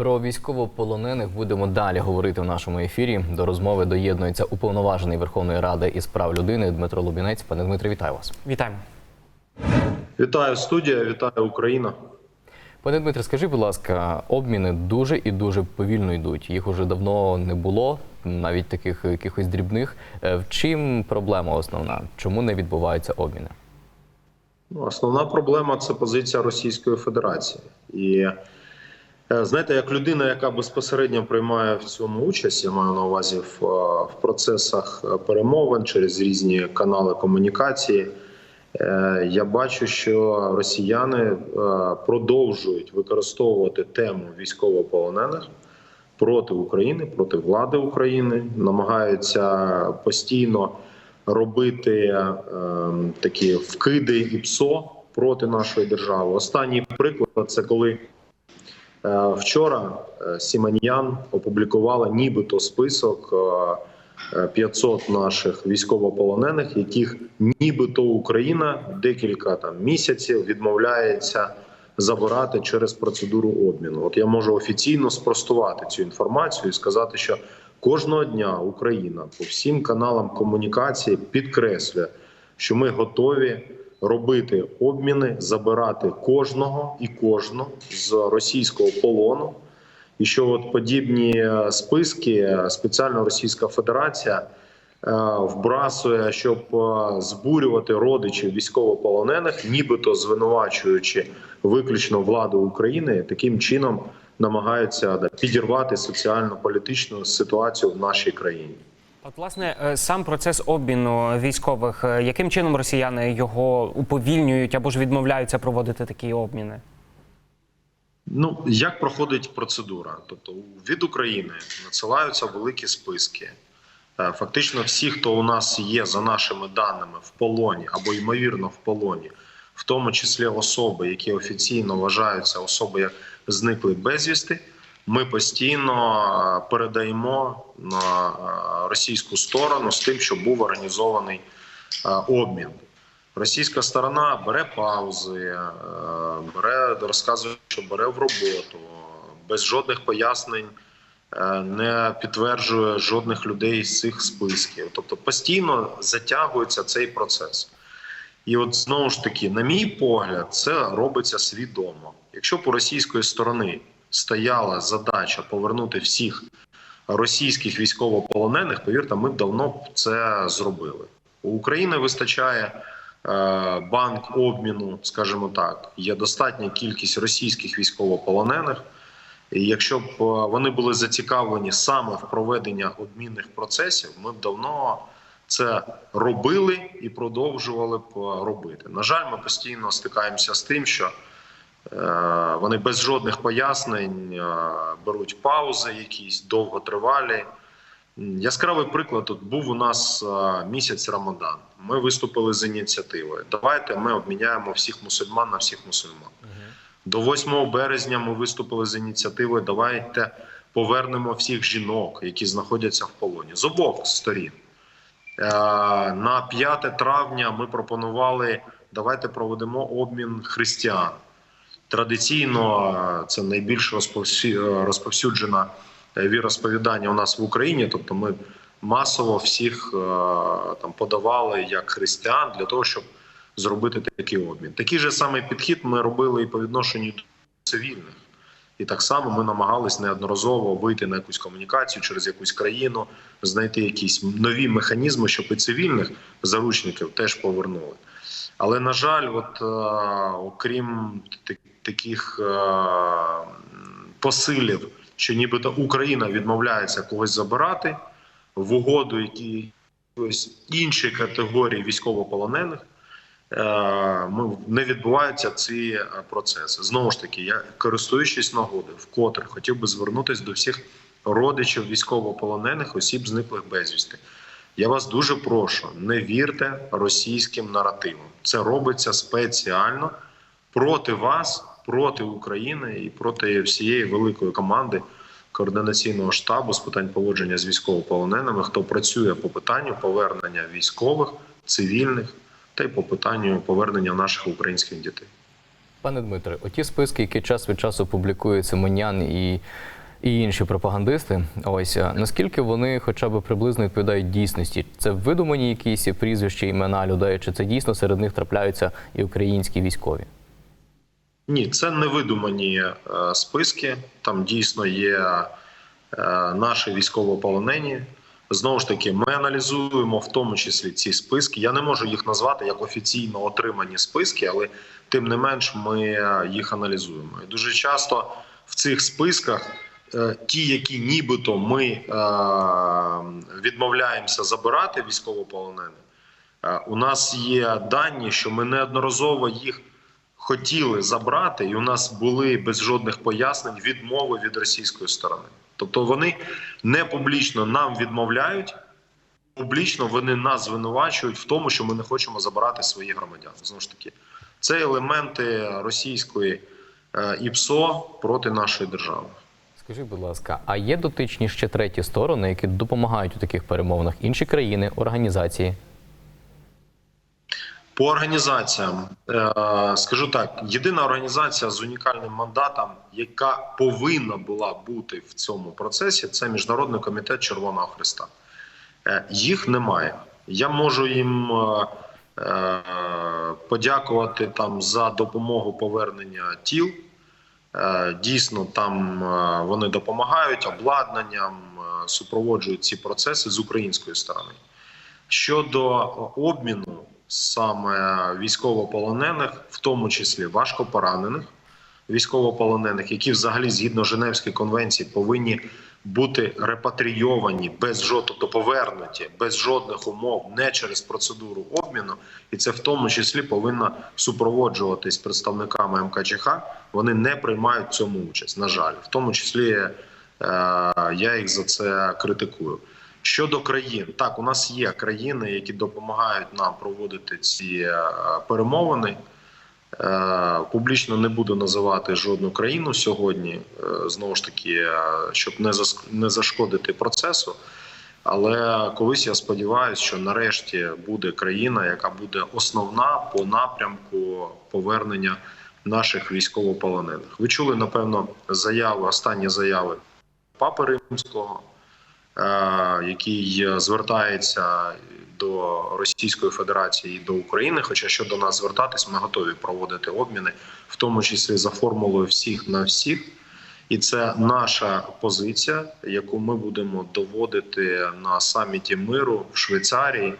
Про військовополонених будемо далі говорити в нашому ефірі. До розмови доєднується уповноважений Верховної Ради із прав людини Дмитро Лубінець. Пане Дмитре, вітаю вас. Вітаємо. Вітаю студія, вітаю Україна. Пане Дмитре, скажи, будь ласка, обміни дуже і дуже повільно йдуть. Їх уже давно не було, навіть таких якихось дрібних. Е, В чим проблема основна? Чому не відбуваються обміни? Ну, основна проблема це позиція Російської Федерації. І знаєте, як людина, яка безпосередньо приймає в цьому участь, я маю на увазі в, е, в процесах е, перемовин через різні канали комунікації. е, Я бачу, що росіяни е, продовжують використовувати тему військовополонених проти України, проти влади України, намагаються постійно робити е, такі вкиди і ПСО проти нашої держави. Останній приклад це коли е, вчора е, Сіманіян опублікувала нібито список е, е, 500 наших військовополонених, яких нібито Україна декілька там місяців відмовляється забирати через процедуру обміну. От я можу офіційно спростувати цю інформацію і сказати, що кожного дня Україна по всім каналам комунікації підкреслює, що ми готові робити обміни, забирати кожного і кожну з російського полону. І що от подібні е, списки е, спеціально Російська Федерація е, вбрасує, щоб збурювати родичів військовополонених, нібито звинувачуючи виключно владу України, таким чином намагаються да, підірвати соціально-політичну ситуацію в нашій країні. От, власне, е, сам процес обміну військових, е, яким чином росіяни його уповільнюють або ж відмовляються проводити такі обміни? Ну як проходить процедура? Тобто від України надсилаються великі списки. Е, Фактично, всі, хто у нас є за нашими даними в полоні або ймовірно в полоні, в тому числі особи, які офіційно вважаються особи як зникли безвісти, ми постійно е, передаємо на е, російську сторону з тим, щоб був організований е, обмін. Російська сторона бере паузи, бере розказує, що бере в роботу без жодних пояснень, не підтверджує жодних людей з цих списків. Тобто постійно затягується цей процес. І от знову ж таки, на мій погляд, це робиться свідомо. Якщо по російської сторони стояла задача повернути всіх російських військовополонених, повірте, ми б давно б це зробили. У України вистачає е, банк обміну, скажімо так, є достатня кількість російських військовополонених. І якщо б е, вони були зацікавлені саме в проведенні обмінних процесів, ми б давно це робили і продовжували б е, робити. На жаль, ми постійно стикаємося з тим, що вони без жодних пояснень е, беруть паузи, якісь довготривалі. Яскравий приклад тут був у нас е, місяць Рамадан. Ми виступили з ініціативою. Давайте ми обміняємо всіх мусульман на всіх мусульман. До 8 березня ми виступили з ініціативою. Давайте повернемо всіх жінок, які знаходяться в полоні з обох сторін. Е, На 5 травня ми пропонували давайте проведемо обмін християн. Традиційно це найбільш розповсю- розповсюджена е, віросповідання у нас в Україні. Тобто, ми масово всіх е, там подавали як християн для того, щоб зробити такий обмін. Такий же самий підхід ми робили і по відношенню до цивільних. І так само ми намагались неодноразово вийти на якусь комунікацію через якусь країну, знайти якісь нові механізми, щоб і цивільних заручників теж повернули. Але на жаль, от е, окрім таких е, посилів, що нібито Україна відмовляється когось забирати в угоду якісь інші категорії військовополонених, е, ми не відбуваються ці процеси. Знову ж таки, я користуючись нагодою, вкотре хотів би звернутися до всіх родичів військовополонених осіб, зниклих безвісти. Я вас дуже прошу, не вірте російським наративам. Це робиться спеціально проти вас, проти України і проти всієї великої команди координаційного штабу з питань поводження з військовополоненими, хто працює по питанню повернення військових, цивільних та й по питанню повернення наших українських дітей. Пане Дмитре, оті списки, які час від часу публікує Симонян і, і інші пропагандисти, ось наскільки вони хоча б приблизно відповідають дійсності? Це видумані якісь прізвища, імена людей, чи це дійсно серед них трапляються і українські військові? Ні, це не видумані е, списки. Там дійсно є е, наші військовополонені. Знову ж таки, ми аналізуємо в тому числі ці списки. Я не можу їх назвати як офіційно отримані списки, але тим не менш ми е, їх аналізуємо. І дуже часто в цих списках е, ті, які нібито ми е, відмовляємося забирати військовополонених, е, у нас є дані, що ми неодноразово їх хотіли забрати, і у нас були без жодних пояснень відмови від російської сторони. Тобто вони не публічно нам відмовляють, публічно вони нас звинувачують в тому, що ми не хочемо забирати своїх громадян. Знову ж таки, це елементи російської е, ІПСО проти нашої держави. Скажіть, будь ласка, а є дотичні ще треті сторони, які допомагають у таких перемовинах? Інші країни, організації? По організаціям е, скажу так: єдина організація з унікальним мандатом, яка повинна була бути в цьому процесі, це Міжнародний комітет Червоного Христа. Е, Їх немає. Я можу їм е, подякувати там за допомогу повернення тіл. Е, Дійсно, там е, вони допомагають обладнанням, е, супроводжують ці процеси з української сторони. Щодо обміну саме військовополонених, в тому числі важкопоранених військовополонених, які взагалі згідно Женевської конвенції повинні бути репатрійовані без жодного, тобто повернуті без жодних умов, не через процедуру обміну, і це в тому числі повинно супроводжуватись представниками МКЧХ. Вони не приймають цьому участь. На жаль, в тому числі е, я їх за це критикую. Щодо країн, так у нас є країни, які допомагають нам проводити ці е, перемовини. Е, Публічно не буду називати жодну країну сьогодні, е, знову ж таки, е, щоб не зашкодити процесу. Але колись я сподіваюся, що нарешті буде країна, яка буде основна по напрямку повернення наших військовополонених. Ви чули, напевно, заяви, останні заяви Папи Римського, який звертається до Російської Федерації і до України. Хоча щодо нас звертатись, ми готові проводити обміни, в тому числі за формулою всіх на всіх. І це наша позиція, яку ми будемо доводити на саміті миру в Швейцарії.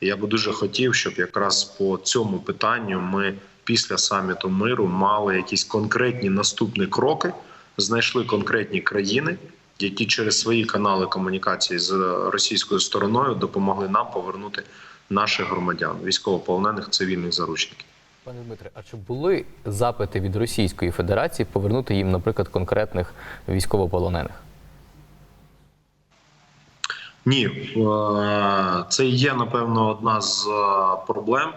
Я би дуже хотів, щоб якраз по цьому питанню ми після саміту миру мали якісь конкретні наступні кроки, знайшли конкретні країни, які через свої канали комунікації з російською стороною допомогли нам повернути наших громадян, військовополонених цивільних заручників. Пане Дмитре, а чи були запити від Російської Федерації повернути їм, наприклад, конкретних військовополонених? Ні, е, це є напевно одна з е, проблем.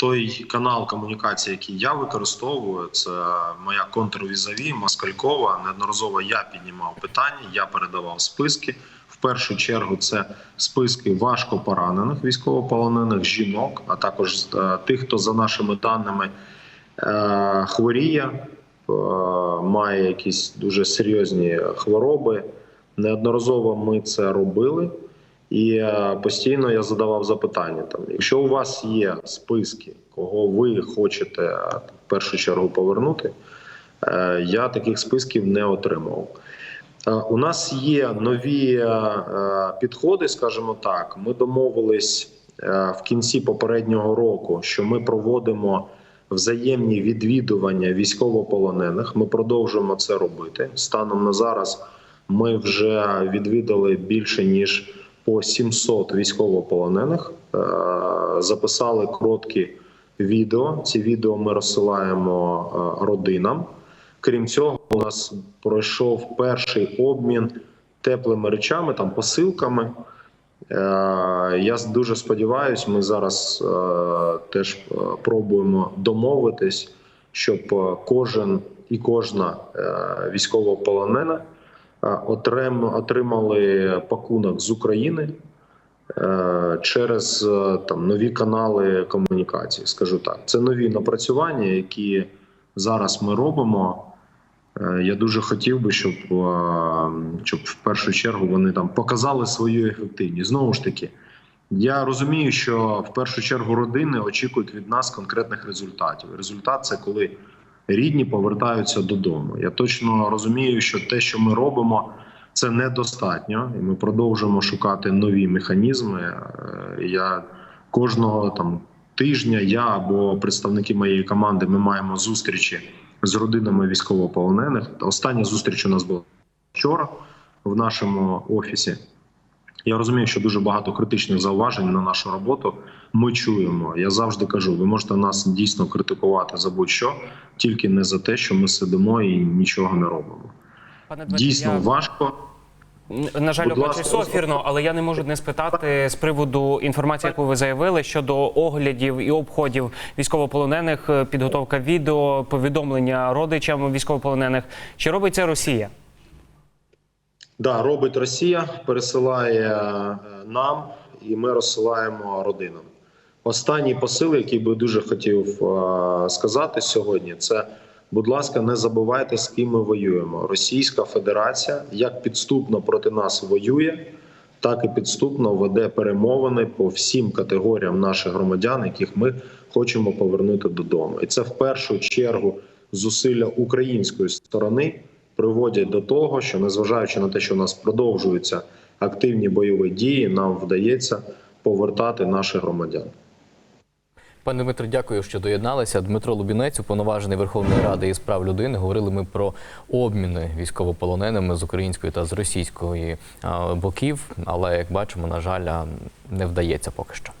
Той канал комунікації, який я використовую, це моя контрвізаві Москалькова. Неодноразово я піднімав питання, я передавав списки. В першу чергу це списки важко поранених військовополонених жінок, а також е, тих, хто за нашими даними е, хворіє, е, має якісь дуже серйозні хвороби. Неодноразово ми це робили, і е, постійно я задавав запитання: там, якщо у вас є списки, кого ви хочете е, в першу чергу повернути, е, я таких списків не отримував. Е, У нас є нові підходи, скажімо так. Ми домовились в кінці попереднього року, що ми проводимо взаємні відвідування військовополонених. Ми продовжуємо це робити. Станом на зараз ми вже відвідали більше ніж по 700 військовополонених. Е, Записали короткі відео. Ці відео ми розсилаємо е, родинам. Крім цього, у нас пройшов перший обмін теплими речами, там посилками. Е, Я дуже сподіваюся, ми зараз теж пробуємо домовитись, щоб кожен і кожна військовополонена отримали пакунок з України е, через е, там нові канали комунікації. Скажу так, це нові напрацювання, які зараз ми робимо. Е, Я дуже хотів би, щоб, щоб в першу чергу вони там показали свою ефективність. Знову ж таки, я розумію, що в першу чергу родини очікують від нас конкретних результатів. Результат це коли рідні повертаються додому. Я точно розумію, що те, що ми робимо, це недостатньо, і ми продовжуємо шукати нові механізми. Е, Я кожного там тижня я або представники моєї команди ми маємо зустрічі з родинами військовополонених. Остання зустріч у нас була вчора в нашому офісі. Я розумію, що дуже багато критичних зауважень на нашу роботу ми чуємо. Я завжди кажу: ви можете нас дійсно критикувати за будь-що, тільки не за те, що ми сидимо і нічого не робимо. Пане Дмитре, Дійсно я- важко. На жаль, ласка. софірно, але я не можу не спитати з приводу інформації, яку ви заявили щодо оглядів і обходів військовополонених, е, підготовка відео, повідомлення родичам військовополонених. Чи робить це Росія? Да, робить Росія, пересилає е, нам, і ми розсилаємо родинам. Останній посил, який би дуже хотів е, сказати сьогодні, це будь ласка, не забувайте, з ким ми воюємо. Російська Федерація як підступно проти нас воює, так і підступно веде перемовини по всім категоріям наших громадян, яких ми хочемо повернути додому. І це в першу чергу зусилля української сторони приводять до того, що незважаючи на те, що у нас продовжуються активні бойові дії, нам вдається повертати наших громадян. Пане Дмитро, дякую, що доєдналися. Дмитро Лубінець, уповноважений Верховної Ради із прав людини. Говорили ми про обміни військовополоненими з української та з російської боків. Але як бачимо, на жаль, не вдається поки що.